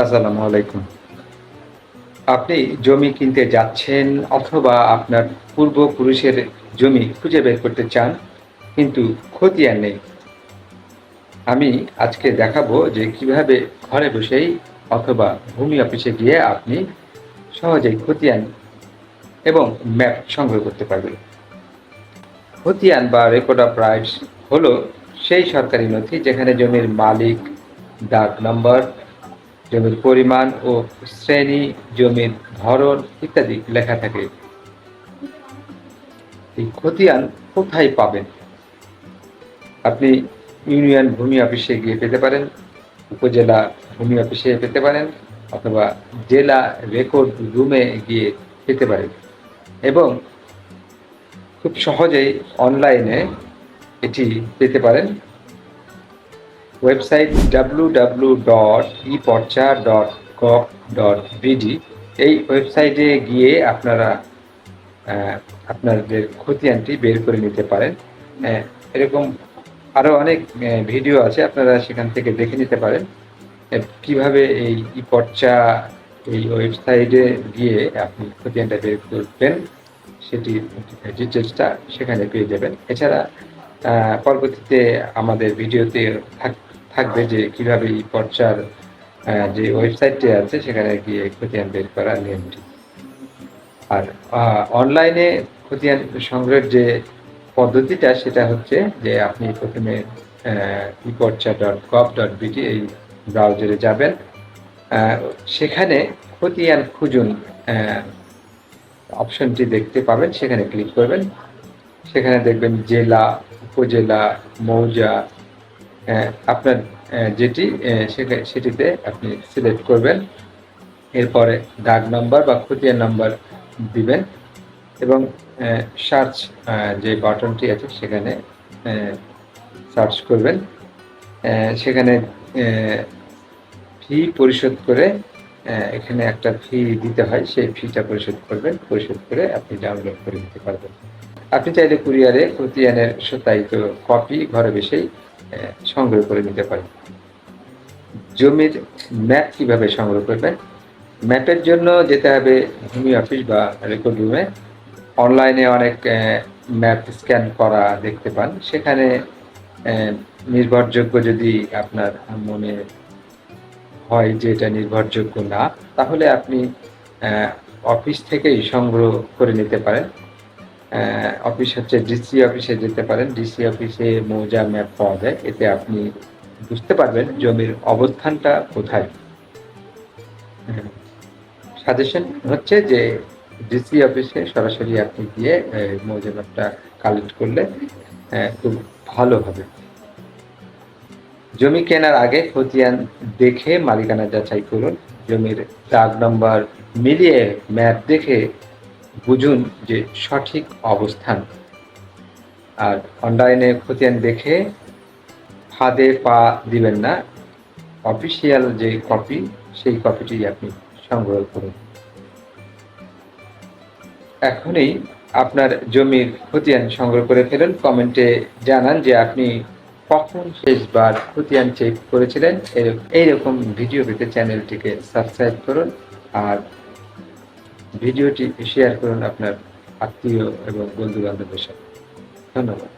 আসসালামু আলাইকুম। আপনি জমি কিনতে যাচ্ছেন অথবা আপনার পূর্বপুরুষের জমি খুঁজে বের করতে চান, কিন্তু খতিয়ান নেই। আমি আজকে দেখাবো যে কীভাবে ঘরে বসেই অথবা ভূমি অফিসে গিয়ে আপনি সহজেই খতিয়ান এবং ম্যাপ সংগ্রহ করতে পারবেন। খতিয়ান বা রেকর্ড অফ রাইটস হলো সেই সরকারি নথি যেখানে জমির মালিক দাগ নম্বর জমির পরিমাণ ও শ্রেণি, জমির ধরন ইত্যাদি লেখা থাকে। এই খতিয়ান কোথায় পাবেন? আপনি ইউনিয়ন ভূমি অফিসে গিয়ে পেতে পারেন, উপজেলা ভূমি অফিসে পেতে পারেন, অথবা জেলা রেকর্ড রুমে গিয়ে পেতে পারেন। এবং খুব সহজেই অনলাইনে এটি পেতে পারেন। Website W W dot E porcha dot gov dot BD এই ওয়েবসাইটে গিয়ে আপনারা আপনাদের খতিয়ানটি বের করে নিতে পারেন। আহ, এরকম আরও অনেক ভিডিও আছে আপনারা সেখান থেকে দেখে নিতে পারেন। কীভাবে এই ই পর্চা এই ওয়েবসাইটে গিয়ে আপনি খতিয়ানটা বের করবেন সেটি ডিটেলসটা সেখানে পেয়ে যাবেন। এছাড়া পরবর্তীতে আমাদের ভিডিওতে থাক- থাকবে যে কীভাবে এই পর্চার যে ওয়েবসাইটটি আছে সেখানে গিয়ে খতিয়ান বের করার নিয়মটি। আর অনলাইনে খতিয়ান সংগ্রহের যে পদ্ধতিটা সেটা হচ্ছে যে আপনি প্রথমে ইপর্চা ডট গভ ডট বিটি এই ব্রাউজারে যাবেন। সেখানে খতিয়ান খুঁজুন অপশনটি দেখতে পাবেন, সেখানে ক্লিক করবেন। সেখানে দেখবেন জেলা, উপজেলা, মৌজা আপনার যেটি সেটিতে আপনি সিলেক্ট করবেন। এরপরে দাগ নাম্বার বা খতিয়ান নাম্বার দিবেন এবং সার্চ যে বাটনটি আছে সেখানে সার্চ করবেন। সেখানে ফি পরিশোধ করে এখানে একটা ফি দিতে হয়, সেই ফিটা পরিশোধ করবেন। পরিশোধ করে আপনি ডাউনলোড করে নিতে পারবেন। আপনি চাইলে কুরিয়ারে খতিয়ানের সত্যায়িত কপি ঘরে বসেই সংগ্রহ করে নিতে পারেন জমির ম্যাপ কীভাবে সংগ্রহ করবেন? ম্যাপের জন্য যেতে হবে ভূমি অফিস বা রেকর্ড রুমে অনলাইনে অনেক ম্যাপ স্ক্যান করা দেখতে পান। সেখানে নির্ভরযোগ্য যদি আপনার মনে হয় যে এটা নির্ভরযোগ্য না, তাহলে আপনি অফিস থেকেই সংগ্রহ করে নিতে পারেন। অফিস হচ্ছে ডিসি অফিসে যেতে পারেন। ডিসি অফিসে মৌজা ম্যাপ পাওয়া যায়। এতে আপনি বুঝতে পারবেন জমির অবস্থানটা কোথায়। সাজেশন হচ্ছে যে ডিসি অফিসে সরাসরি আপনি গিয়ে মৌজা ম্যাপটা কালেক্ট করলে খুব ভালো হবে। জমি কেনার আগে খতিয়ান দেখে মালিকানা যাচাই করুন। জমির দাগ নম্বর মিলিয়ে ম্যাপ দেখে বুঝুন যে সঠিক অবস্থান। আর অনলাইনে খতিয়ান দেখে ফাঁদে পা দিবেন না। অফিসিয়াল যে কপি, সেই কপিটি আপনি সংগ্রহ করুন। এখনই আপনার জমির খতিয়ান সংগ্রহ করে ফেলুন। কমেন্টে জানান যে আপনি কখন শেষবার খতিয়ান চেক করেছিলেন। এইরকম ভিডিও পেতে চ্যানেলটিকে সাবস্ক্রাইব করুন। আর ভিডিওটি শেয়ার করুন আপনার আত্মীয় এবং বন্ধু বান্ধবের সাথে। ধন্যবাদ।